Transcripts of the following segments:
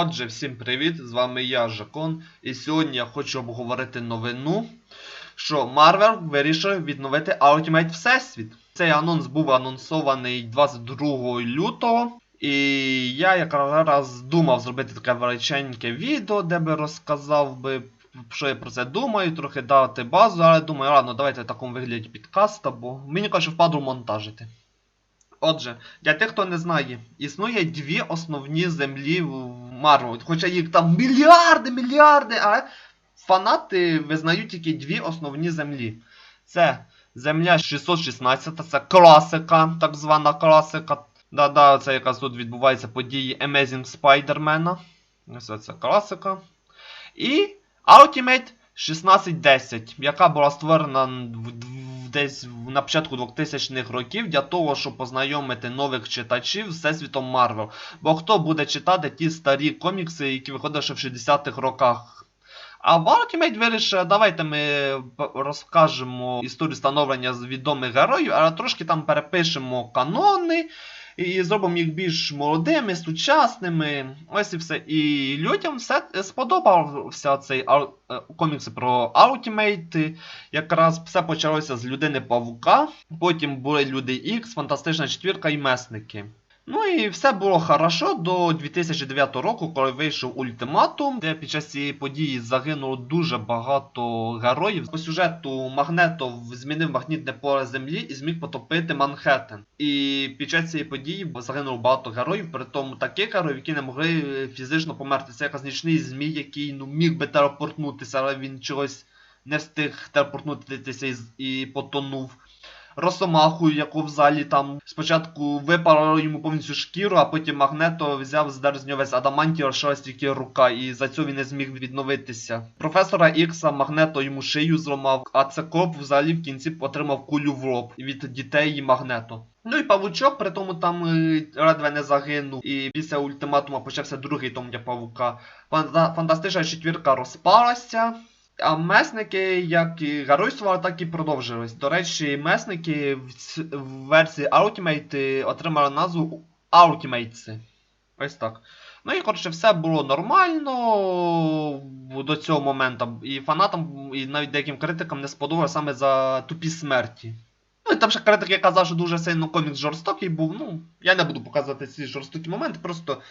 Отже, всім привіт! З вами я, Жакон, і сьогодні я хочу обговорити новину, що Marvel вирішив відновити Ultimate Всесвіт. Цей анонс був анонсований 22 лютого. І я якраз думав зробити таке величеньке відео, де би розказав би, що я про це думаю, трохи дати базу, але думаю, ладно, давайте в такому вигляді підкаста, бо мені каже впадло монтажити. Отже, для тих, хто не знає, існує дві основні землі в Марвел. Хоча їх там мільярди, мільярди, але фанати визнають тільки дві основні землі. Це земля 616, це класика, так звана класика. Да-да, це якраз тут відбуваються події Amazing Spider-Man. Ось це класика. І Ultimate 1610, яка була створена в- десь на початку 2000-х років для того, щоб познайомити нових читачів з всесвітом Марвел. Бо хто буде читати ті старі комікси, які виходили ще в 60-х роках. А Ultimate вирішив, давайте ми розкажемо історію становлення відомих героїв, але трошки там перепишемо канони. І зробимо їх більш молодими, сучасними. Ось і все. І людям все сподобався цей е, комікс про Ultimate. Якраз все почалося з людини Павука. Потім були люди Ікс, Фантастична четвірка і месники. Ну і все було хорошо до 2009 року, коли вийшов ультиматум, де під час цієї події загинуло дуже багато героїв. По сюжету Магнето змінив магнітне поле землі і зміг потопити Манхеттен. І під час цієї події загинуло багато героїв, при тому таких героїв, які не могли фізично померти. Це якась нічний змій, який ну, міг би телепортнутися, але він чогось не встиг телепортнутися і потонув. Росомаху, яку в залі там спочатку випало йому повністю шкіру, а потім Магнето взяв здер з нього весь адамантій, лишилась тільки рука, і за цього він не зміг відновитися. Професора Ікса Магнето йому шию зламав, а Циклоп взагалі в кінці отримав кулю в лоб від дітей і Магнето. Ну і павучок, при тому там е, ледве не загинув. І після ультиматума почався другий том для павука. Фанта- Фантастична четвірка розпалася. А месники як і геройствували, так і продовжились. До речі, месники в, версії Ultimate отримали назву Ultimates. Ось так. Ну і коротше, все було нормально до цього моменту. І фанатам, і навіть деяким критикам не сподобалося саме за тупі смерті. Ну і там ще критик казав, що дуже сильно комікс жорстокий був. Ну, я не буду показувати ці жорстокі моменти, просто.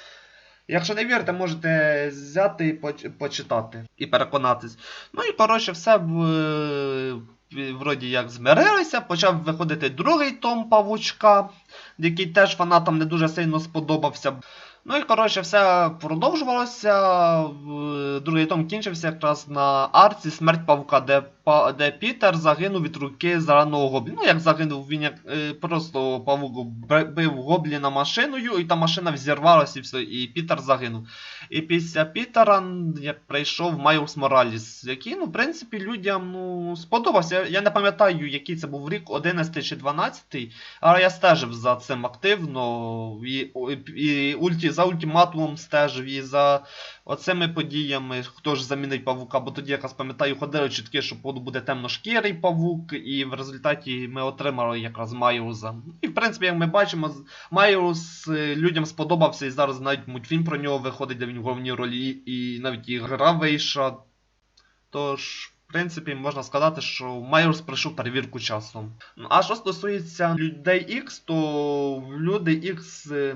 Якщо не вірите, можете взяти і почитати і переконатись. Ну і коротше, все в, е, вроді як змирилися. Почав виходити другий том павучка, який теж фанатам не дуже сильно сподобався. Ну і коротше, все продовжувалося. Другий том кінчився якраз на арці Смерть Павука, де, де Пітер загинув від руки зеленого гобліна. Ну, як загинув, він як е, просто павук бив гобліна машиною, і та машина взірвалася і все, і Пітер загинув. І після Пітера як прийшов Майлз Мораліс, який, ну, в принципі, людям ну, сподобався. Я не пам'ятаю, який це був рік, 11 чи 12, але я стежив за цим активно. І, і ульті, за ультиматумом стежив, і за оцими подіями, хто ж замінить павука, бо тоді якраз пам'ятаю, ходили чутки, що от буде темношкірий павук, і в результаті ми отримали якраз Майлза. І в принципі, як ми бачимо, Майлз е, людям сподобався, і зараз навіть мультфільм про нього виходить, де він в головній ролі, і навіть і гра вийшла. Тож, в принципі, можна сказати, що Майлз пройшов перевірку часом. Ну, а що стосується людей X, то люди X, е,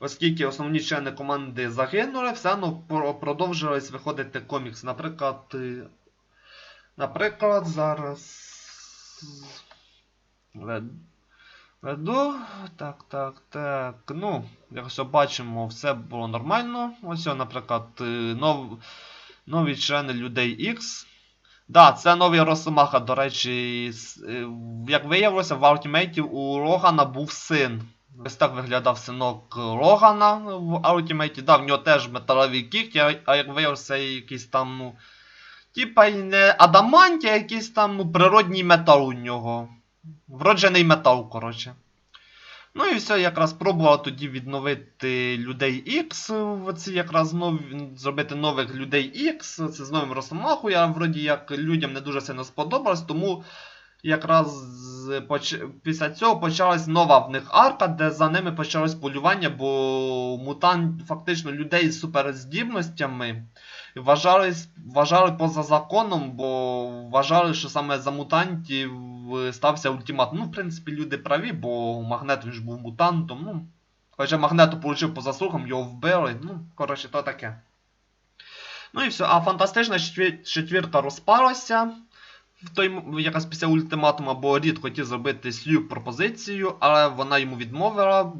оскільки основні члени команди загинули, все одно про- продовжились виходити комікс. Наприклад, е, наприклад, зараз. вед- Веду. Так, так, так. Ну, як все бачимо, все було нормально. Ось, наприклад, е, нов... нові члени людей X. Да, це новий Росомаха, до речі, е, як виявилося, в Ultimate у Логана був син. Ось так виглядав синок Логана в Ultimate. Да, в нього теж металеві кігті, а- як виявився якийсь там, ну. Типа й не адамант, а якийсь там природній метал у нього. Вроджений метал, коротше. Ну і все, якраз пробувала тоді відновити людей X, в ці якраз нові, зробити нових людей X, це з новим Росомахою, а вроді як людям не дуже сильно сподобалось, тому якраз поч- після цього почалась нова в них арка, де за ними почалось полювання, бо мутант фактично людей з суперздібностями вважали, вважали поза законом, бо вважали, що саме за мутантів е, стався ультиматум. Ну, в принципі, люди праві, бо Магнет він ж був мутантом. Ну, хоча Магнету получив по заслугам, його вбили. Ну, коротше, то таке. Ну і все. А фантастична четвір- четвірка розпалася. В той, якась після ультиматума, бо Рід хотів зробити Сью пропозицію, але вона йому відмовила.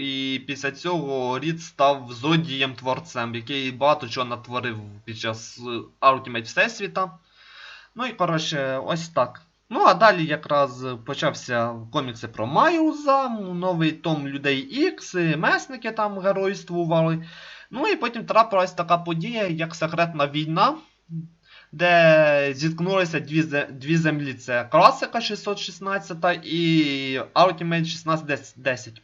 І після цього Рід став злодієм творцем, який багато чого натворив під час е, Ultimate Всесвіта. Ну і коротше, ось так. Ну, а далі якраз почався комікси про Майлза, новий том Людей Ікс, месники там геройствували. Ну і потім трапилась така подія, як секретна війна, де зіткнулися дві, дві землі. Це класика 616 і Ultimate 1610.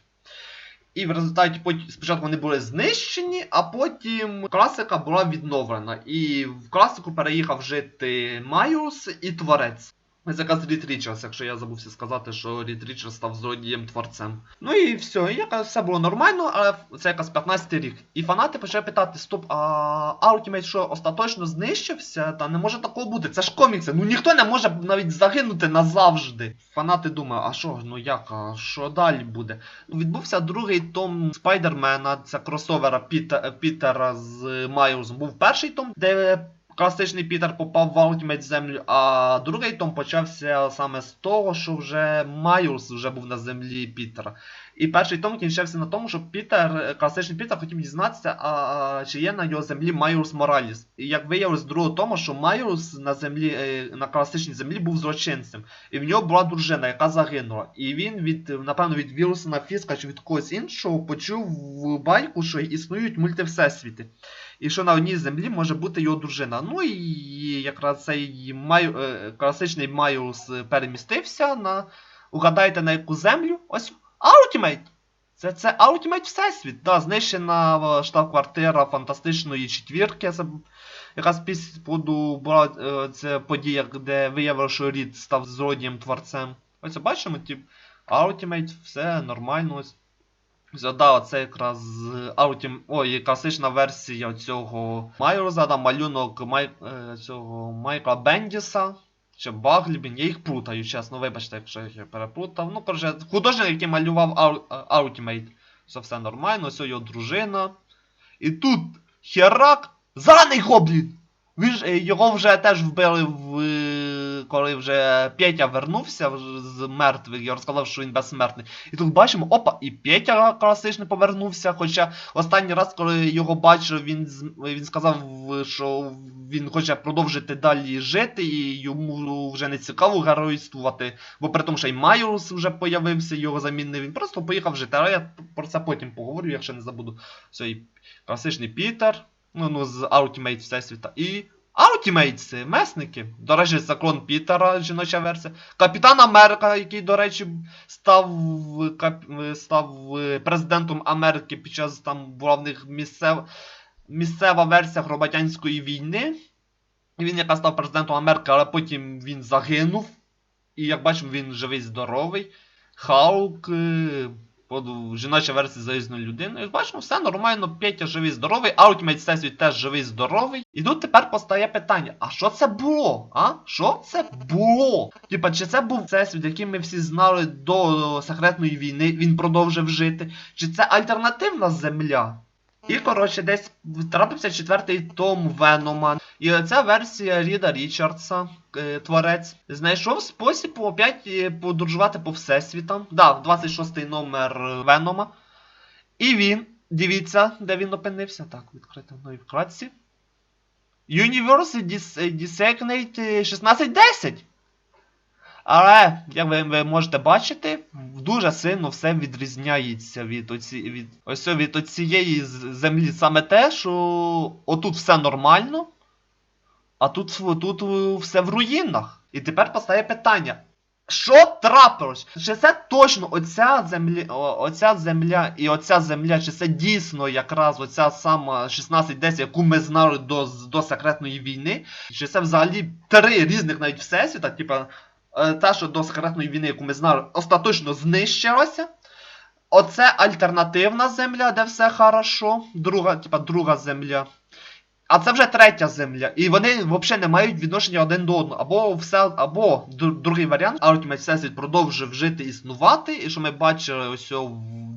І в результаті потім, спочатку вони були знищені, а потім класика була відновлена. І в класику переїхав жити Майус і Творець. Ось якраз Рід Річардс, якщо я забувся сказати, що Рід Річардс став злодієм творцем. Ну і все, і якось все було нормально, але це якось 15 рік. І фанати почали питати: стоп, а Ultimate що остаточно знищився? Та не може такого бути. Це ж комікси. Ну ніхто не може навіть загинути назавжди. Фанати думають, а що, ну як, а що далі буде? Відбувся другий том Спайдермена, це кросовера Піта, Пітера з Майерсом. Був перший том, де класичний Пітер попав в Ultimate землю, а другий том почався саме з того, що вже Майерс вже був на землі Пітера. І перший том кінчився на тому, що Пітер, класичний Пітер хотів дізнатися, а, чи є на його землі Майерс Мораліс. І як виявилось з другого тому, що Майерс на землі, е, на класичній землі був злочинцем. І в нього була дружина, яка загинула. І він від, напевно, від Вілсона Фіска чи від когось іншого почув байку, що існують мультивсесвіти. І що на одній землі може бути його дружина. Ну і якраз цей май, е, класичний Майус перемістився на. Угадайте на яку землю? Ось Ultimate! Це, це Ultimate Всесвіт. Да, знищена е, штаб-квартира фантастичної четвірки. Це якраз після була е, це подія, де виявили, що Рід став злодієм творцем. Ось бачимо, тип Ultimate, все нормально. Ось. Згадав, це якраз Ultim... Ой, класична версія цього Майорза, там малюнок Май... е, цього Майкла Бендіса. Чи Баглібін, я їх плутаю, чесно, вибачте, якщо я їх переплутав. Ну, коротше, художник, який малював е, Ultimate. Це все нормально, ось його дружина. І тут Херак, Зараний гоблін! Він ж, е, його вже теж вбили в. Коли вже Петя вернувся з мертвих, я розказав, що він безсмертний. І тут бачимо, опа, і Петя класичний повернувся. Хоча останній раз, коли його бачив, він, він сказав, що він хоче продовжити далі жити, і йому вже не цікаво геройствувати. Бо при тому, що й Майорус вже появився, його замінив. Він просто поїхав жити. Але я про це потім поговорю, якщо не забуду. Все, класичний Пітер, ну, ну з Ultimate Всесвіта. І Ultimate месники. До речі, це клон Пітера, жіноча версія. Капітан Америка, який, до речі, став, кап- став е, президентом Америки під час там була в місцева, місцева версія громадянської війни. Він яка став президентом Америки, але потім він загинув. І як бачимо, він живий здоровий. Халк. Жіноча версія людини. І Бачимо, все нормально, Петя живий здоровий, Ultimate Всесвіт теж живий здоровий. І тут тепер постає питання: а що це було? А? Що це було? Типа, чи це був всесвіт, який ми всі знали до секретної війни, він продовжив жити? Чи це альтернативна земля? І, коротше, десь трапився четвертий том Венома. І ця версія Ріда Річардса, е, творець, знайшов спосіб опять е, подорожувати по всесвітам. Да, 26-й номер Венома. І він, дивіться, де він опинився. Так, відкрити новій вкладці. Universe Designate 1610. Але, як ви, ви можете бачити, дуже сильно все відрізняється від, оці, від, ось від оцієї з- землі. Саме те, що отут все нормально, а тут, тут все в руїнах. І тепер постає питання. Що трапилось? Чи це точно оця земля, оця земля і оця земля, чи це дійсно якраз оця сама 1610, яку ми знали до, до секретної війни? Чи це взагалі три різних навіть всесвіта, типа е, те, що до секретної війни, яку ми знали, остаточно знищилася. Оце альтернативна земля, де все хорошо. Друга, типа, друга земля. А це вже третя земля. І вони взагалі не мають відношення один до одного. Або все, або другий варіант, Ultimate Всесвіт продовжив жити існувати. І що ми бачили ось в,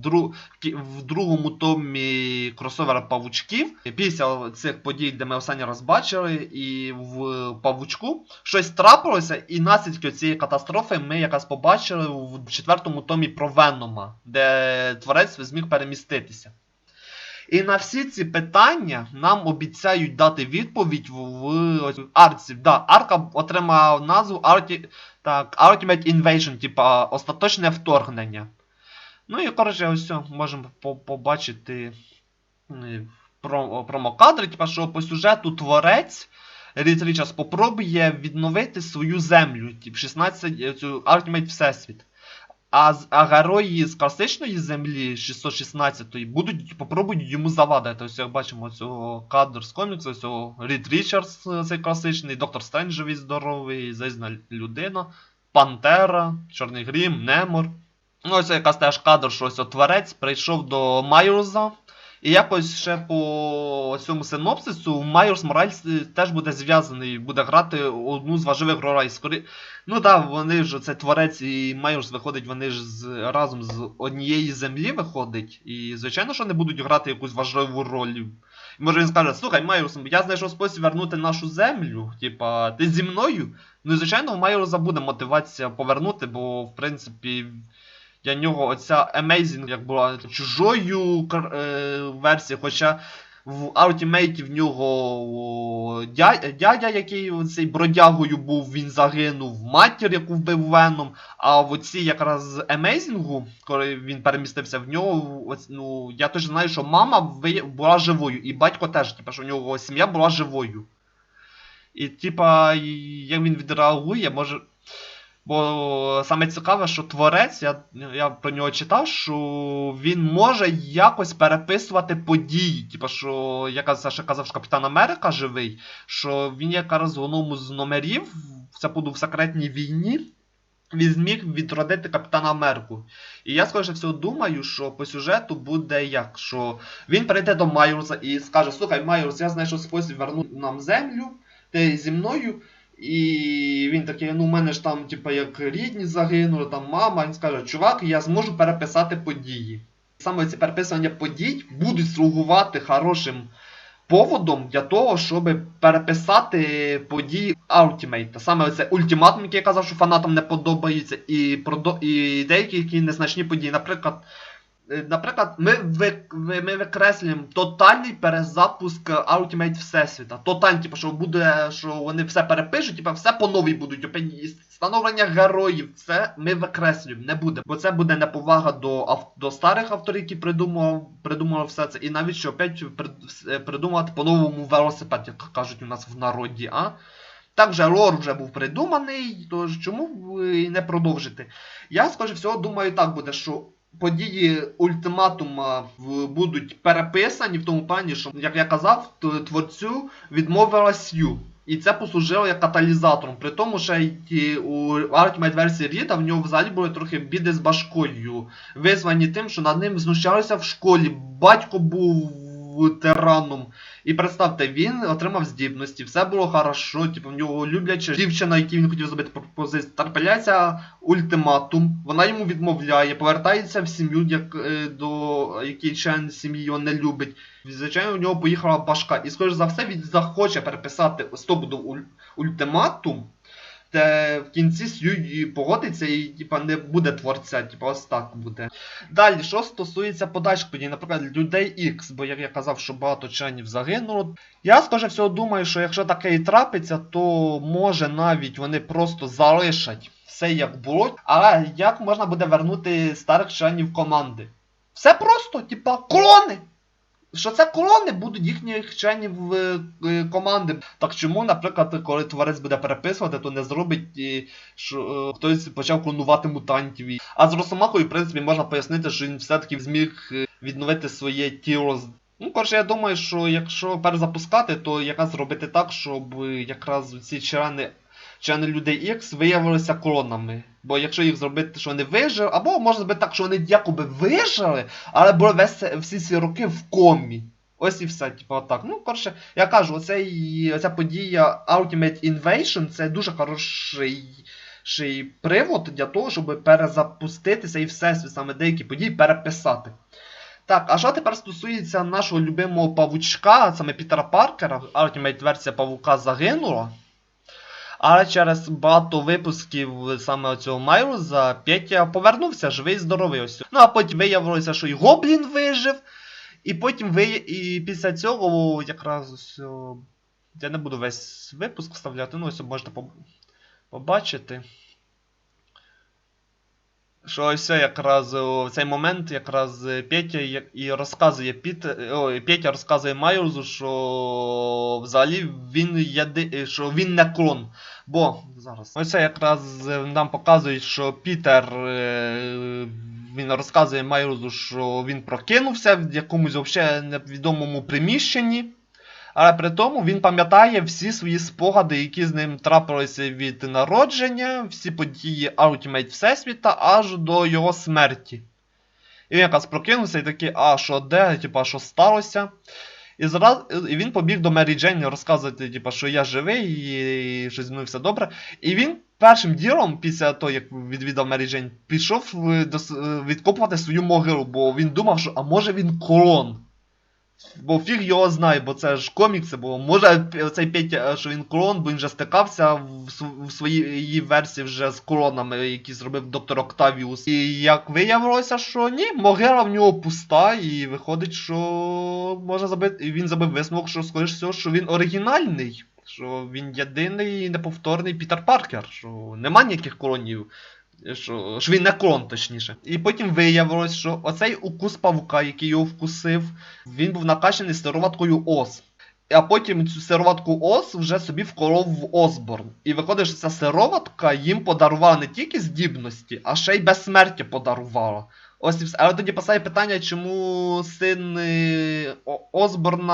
дру, в другому томі кросовера павучків. Після цих подій, де ми останній раз бачили, і в павучку щось трапилося, і наслідки цієї катастрофи ми якраз побачили в четвертому томі про Венома, де творець зміг переміститися. І на всі ці питання нам обіцяють дати відповідь в, арці. Да, арка отримав назву Arti, так, Ultimate Invasion, типа остаточне вторгнення. Ну і коротше, ось можемо по- побачити про, промокадри, типа, що по сюжету творець Рід Річардс попробує відновити свою землю, тип 16, е, цю Ultimate Всесвіт. А, з- а герої з класичної землі 616 будуть попробують йому завадити. Ось як бачимо цього кадр з коміксу, цього Рід Річардс, е, цей класичний, Доктор Стренджевий здоровий, Зайзна людина, Пантера, Чорний Грім, Немор. Ну, ось якась теж кадр, що ось творець прийшов до Майорза. І якось ще по цьому синопсису Майорс Моральс е, теж буде зв'язаний, буде грати одну з важливих ролей. Скорі... Ну так, вони ж це творець і Майорс виходить, вони ж з, разом з однієї землі виходить. І звичайно, що не будуть грати якусь важливу роль. І може він скаже, слухай, Майорс, я знайшов спосіб вернути нашу землю. Типа, ти зі мною? Ну і звичайно, у Майорса буде мотивація повернути, бо в принципі. Для нього оця Amazing, як була чужою е, версією, хоча в Ultimate в нього дядя, який цей бродягою був, він загинув, матір, яку вбив Веном. А в оцій якраз Amazing, коли він перемістився в нього, ось, ну, я точно знаю, що мама була живою, і батько теж, типа, що в нього сім'я була живою. І, типа, як він відреагує, може. Бо саме цікаве, що творець, я, я про нього читав, що він може якось переписувати події. Типа, що я казав, ще казав, що Капітан Америка живий, що він якраз в одному з номерів, це буду в секретній війні, він зміг відродити Капітана Америку. І я скоріше всього думаю, що по сюжету буде як, що він прийде до Майорса і скаже: Слухай, Майорс, я знайшов спосіб вернути нам землю, ти зі мною. І він такий, ну у мене ж там, типа, як рідні загинули, там мама, він скаже, чувак, я зможу переписати події. Саме ці переписування подій будуть слугувати хорошим поводом для того, щоб переписати події Ultimate. Саме це ультиматум, який я казав, що фанатам не подобається, і, продо... і деякі які незначні події. Наприклад, наприклад, ми, ми викреслюємо тотальний перезапуск Ultimate Всесвіта. Тотальний, типу, що буде, що вони все перепишуть, типу, все по новій будуть. Опять і Становлення героїв, це ми викреслюємо, не буде. Бо це буде неповага до, до старих авторів, які придумав, придумали все це. І навіть що опять е, придумати по-новому велосипед, як кажуть у нас в народі, а? Так вже лор вже був придуманий, тож чому не продовжити? Я, скоріше всього, думаю, так буде, що події ультиматума будуть переписані в тому плані, що, як я казав, творцю відмовилась Ю. І це послужило як каталізатором. При тому, що й у Ultimate версії Ріта в нього взагалі були трохи біди з башкою. Визвані тим, що над ним знущалися в школі. Батько був тираном. І представте, він отримав здібності, все було хорошо, типу в нього любляча дівчина, якій він хотів зробити пропозицію. Трапляється ультиматум, вона йому відмовляє, повертається в сім'ю, як, е, до який член сім'ї його не любить. Звичайно, у нього поїхала башка. І скоріш за все, він захоче переписати ось то буде уль- ультиматум. Де в кінці Сью погодиться і типа не буде творця, типа ось так буде. Далі, що стосується подальших подій, наприклад, людей X, бо як я казав, що багато членів загинуло. Я скоріше всього думаю, що якщо таке і трапиться, то може навіть вони просто залишать все як було. Але як можна буде вернути старих членів команди? Все просто, типа, клони! Що це колони будуть їхніх членів е, команди. Так чому, наприклад, коли творець буде переписувати, то не зробить, е, що е, хтось почав клонувати мутантів. А з Росомахою, в принципі, можна пояснити, що він все-таки зміг відновити своє тіло. Ну, коротше, я думаю, що якщо перезапускати, то якраз зробити так, щоб якраз ці члени члени людей X виявилися клонами. Бо якщо їх зробити, що вони вижили, або можна зробити так, що вони якоби вижили, але були весь, всі ці роки в комі. Ось і все, типу, отак. Ну, коротше, я кажу, оцей, оця подія Ultimate Invasion це дуже хороший ший привод для того, щоб перезапуститися і всесвіт, саме деякі події переписати. Так, а що тепер стосується нашого любимого павучка, саме Пітера Паркера, Ultimate версія павука загинула. Але через багато випусків саме цього Майруза Петя повернувся живий і здоровий ось. Ну а потім виявилося, що і Гоблін вижив. І потім ви. І після цього якраз ось. Я не буду весь випуск вставляти, ну ось можете побачити. Що ось якраз в цей момент якраз е, Петя і розказує Піт, ой, Петя розказує Майлзу, що взагалі він єди, що він не клон. Бо зараз ось це якраз е, нам показують, що Пітер е, він розказує Майлзу, що він прокинувся в якомусь взагалі невідомому приміщенні. Але при тому він пам'ятає всі свої спогади, які з ним трапилися від народження, всі події Ultimate Всесвіта аж до його смерті. І він якраз прокинувся і такий, а що де, типа, що сталося? І, зраз... і він побіг до Мері Джейн розказувати, типа, що я живий і що зі мною все добре. І він першим ділом, після того, як відвідав Мері Джейн, пішов е, е, відкопувати свою могилу, бо він думав, що а може він клон. Бо фіг його знає, бо це ж комікси, бо може цей Петя, е, що він клон, бо він вже стикався в, св- в своїй версії вже з клонами, які зробив доктор Октавіус. І як виявилося, що ні, могила в нього пуста, і виходить, що може забити. І він забив висновок, що скоріш всього, що він оригінальний. Що він єдиний і неповторний Пітер Паркер, що нема ніяких клонів. Що, що він клон, точніше. І потім виявилось, що оцей укус павука, який його вкусив, він був накачаний сироваткою ос. А потім цю сироватку ос вже собі вколов в Осборн. І виходить, що ця сироватка їм подарувала не тільки здібності, а ще й безсмертя подарувала. Ось і все. Але тоді постає питання, чому син е, Осборна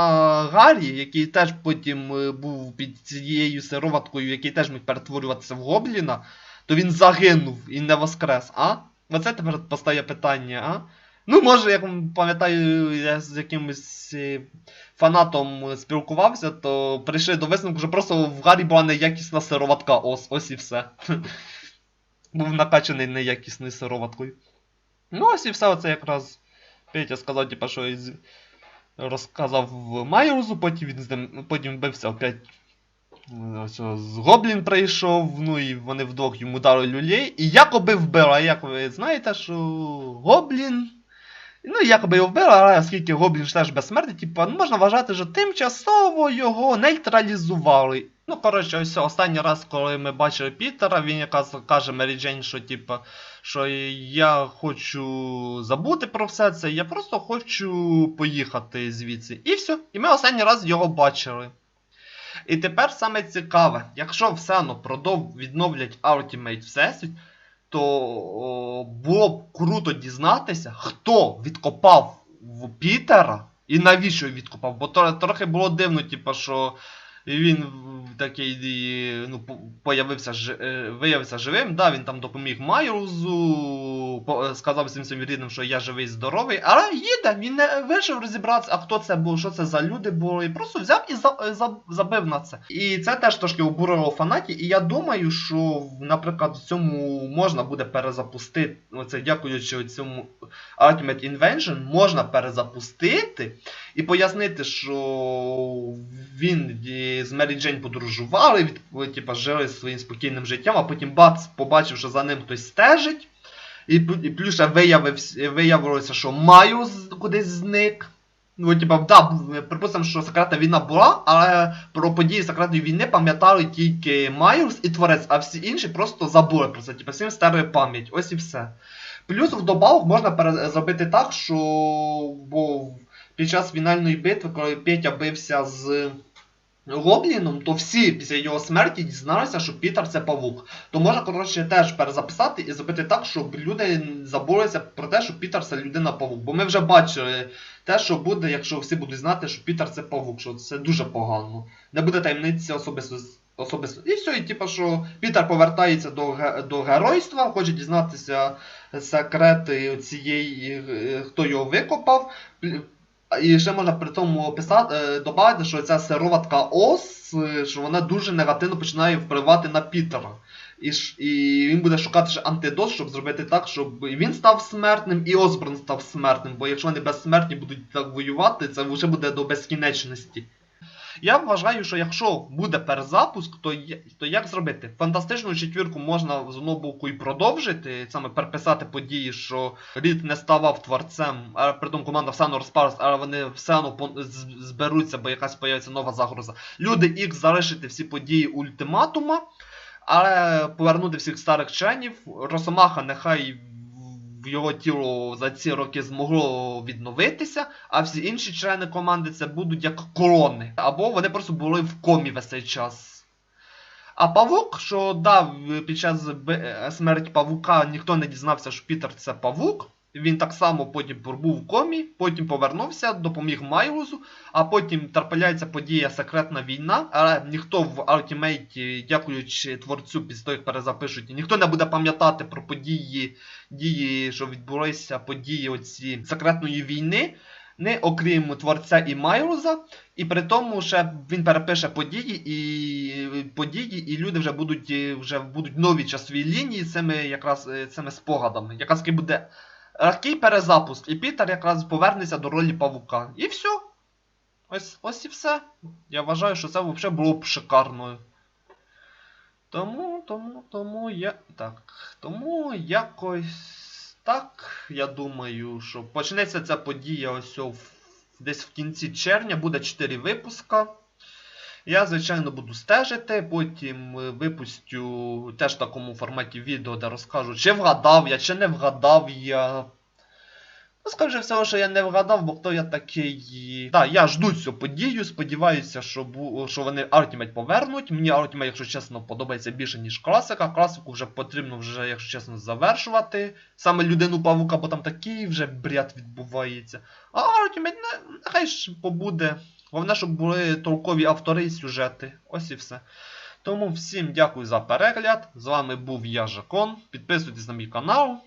Гаррі, який теж потім е, був під цією сироваткою, який теж міг перетворюватися в Гобліна, то він загинув і не воскрес, а? Оце тепер постає питання, а? Ну, може, як пам'ятаю, я з якимось е, фанатом спілкувався, то прийшли до висновку, що просто в Гаррі була неякісна сироватка, ось, ось і все. Був накачаний неякісною сироваткою. Ну, ось і все, оце якраз Петя сказав, типа, що розказав Майерзу, потім він потім бився опять. Ось з Гоблін прийшов, ну і вони вдвох йому дали люлей. І якоби вбили, а як ви знаєте, що Гоблін. Ну, якоби його вбили, але оскільки Гоблін ж теж безсмертний, типу, ну, можна вважати, що тимчасово його нейтралізували. Ну, коротше, ось останній раз, коли ми бачили Пітера, він якраз каже Мері Джейн, що типу, що я хочу забути про все це, я просто хочу поїхати звідси. І все. І ми останній раз його бачили. І тепер саме цікаве, якщо все одно продов відновлять Ultimate Всесвіт, то о, було б круто дізнатися, хто відкопав в Пітера і навіщо відкопав. Бо трохи було дивно, типу, що він такий ну, появився, е, виявився живим. Да, він там допоміг Майлзу, по- е, сказав всім своїм рідним, що я живий здоровий, але їде, він не вирішив розібратися, а хто це був, що це за люди були, просто взяв і е, забив на це. І це теж трошки обурило фанатів. І я думаю, що, наприклад, в цьому можна буде перезапустити, оце дякуючи цьому Ultimate Invention, можна перезапустити і пояснити, що він з Мері Джейн подорожували, від, типа, жили своїм спокійним життям, а потім бац, побачив, що за ним хтось стежить. І, пл- і плюс ще виявився, виявилося, що Майлз кудись зник. Ну, типа, да, припустимо, що секретна війна була, але про події секретної війни пам'ятали тільки Майлз і Творець, а всі інші просто забули про це. Типа, всім старе пам'ять, ось і все. Плюс вдобавок можна зробити так, що бо під час фінальної битви, коли Петя бився з Гобліном, то всі після його смерті дізналися, що Пітер це павук. То можна, коротше, теж перезаписати і зробити так, щоб люди забулися про те, що Пітер це людина павук. Бо ми вже бачили те, що буде, якщо всі будуть знати, що Пітер це павук, що це дуже погано. Не буде таємниці особисто особисто. І все, і типу, що Пітер повертається до, до геройства, хоче дізнатися секрети цієї, е, хто його викопав. І ще можна при цьому описати, е, додати, що ця сироватка ос, е, що вона дуже негативно починає впливати на Пітера. І, і він буде шукати ще антидот, щоб зробити так, щоб і він став смертним, і Осборн став смертним. Бо якщо вони безсмертні будуть так воювати, це вже буде до безкінечності. Я вважаю, що якщо буде перезапуск, то, то як зробити? Фантастичну четвірку можна з одного боку і продовжити, саме переписати події, що Рід не ставав творцем, а при тому команда все одно розпалась, але вони все одно зберуться, бо якась появиться нова загроза. Люди Ікс залишити всі події ультиматума, але повернути всіх старих членів. Росомаха нехай його тіло за ці роки змогло відновитися, а всі інші члени команди це будуть як колони. Або вони просто були в комі весь цей час. А павук, що дав під час смерті павука, ніхто не дізнався, що Пітер це павук. Він так само потім був в комі, потім повернувся, допоміг Майлузу, а потім трапляється подія секретна війна, але ніхто в Ultimate, дякуючи творцю, після того, як перезапишуть, ніхто не буде пам'ятати про події, дії, що відбулися події оці секретної війни, не окрім творця і Майлза. І при тому ще він перепише події і події, і люди вже будуть вже будуть нові часові лінії цими якраз цими спогадами. Якраз таки буде легкий перезапуск, і Пітер якраз повернеться до ролі павука. І все. Ось, ось і все. Я вважаю, що це взагалі було б шикарно. Тому, тому, тому я. Так. Тому якось так. Я думаю, що почнеться ця подія ось десь в кінці червня, буде 4 випуска. Я, звичайно, буду стежити, потім е, випустю теж в такому форматі відео, де розкажу, чи вгадав я, чи не вгадав я. Ну, скажу всього, що я не вгадав, бо хто я такий. Так, я жду цю подію, сподіваюся, що, бу... що вони Ultimate повернуть. Мені Ultimate, якщо чесно, подобається більше, ніж класика. Класику вже потрібно, вже, якщо чесно, завершувати. Саме людину павука, бо там такий вже бред відбувається. А Ultimate, нехай ж побуде. Головне, щоб були толкові автори і сюжети. Ось і все. Тому всім дякую за перегляд. З вами був я Жакон. Підписуйтесь на мій канал.